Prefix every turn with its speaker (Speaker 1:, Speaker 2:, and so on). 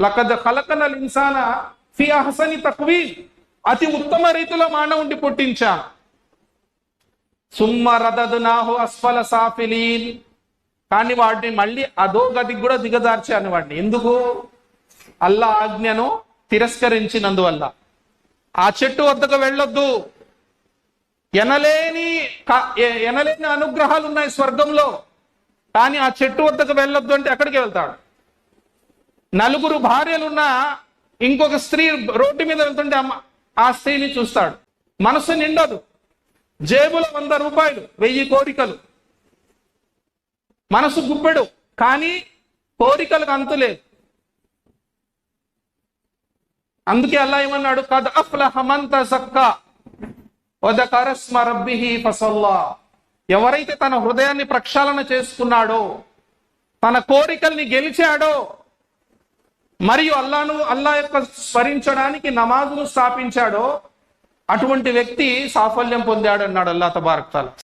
Speaker 1: లకద్ ఖలకనల్ ఇన్సాన ఫి అహసని తక్వీ అతి ఉత్తమ రీతిలో మానవుండి పుట్టించా. సుమ్మ రదదునాహు అస్ఫల సాఫిలీన్. కానీ వాడిని మళ్ళీ అదో గదికి కూడా దిగజార్చాను వాడిని. ఎందుకు? అల్లా ఆజ్ఞను తిరస్కరించినందువల్ల. ఆ చెట్టు వద్దకు వెళ్ళొద్దు. ఎనలేని ఎనలేని అనుగ్రహాలు ఉన్నాయి స్వర్గంలో. కానీ ఆ చెట్టు వద్దకు వెళ్ళొద్దు అంటే ఎక్కడికి వెళ్తాడు? నలుగురు భార్యలున్న ఇంకొక స్త్రీ రోడ్డు మీద వెళ్తుంటే అమ్మ ఆ స్త్రీని చూస్తాడు. మనసు నిండదు. జేబులో వంద రూపాయలు వెయ్యి కోరికలు. మనసు గుప్పెడు కానీ కోరికలకు అంతులేదు అందుకే అల్లా ఏమన్నాడు? కద్ అఫ్లహ హమంత సక్కా వదకర రబ్బిహి ఫసల్లా. ఎవరైతే తన హృదయాన్ని ప్రక్షాళన చేసుకున్నాడో తన కోరికల్ని గెలిచాడో మరియు అల్లాను అల్లా యొక్క స్మరించడానికి నమాజును స్థాపించాడో అటువంటి వ్యక్తి సాఫల్యం పొందాడు అన్నాడు అల్లా తబారక్తాల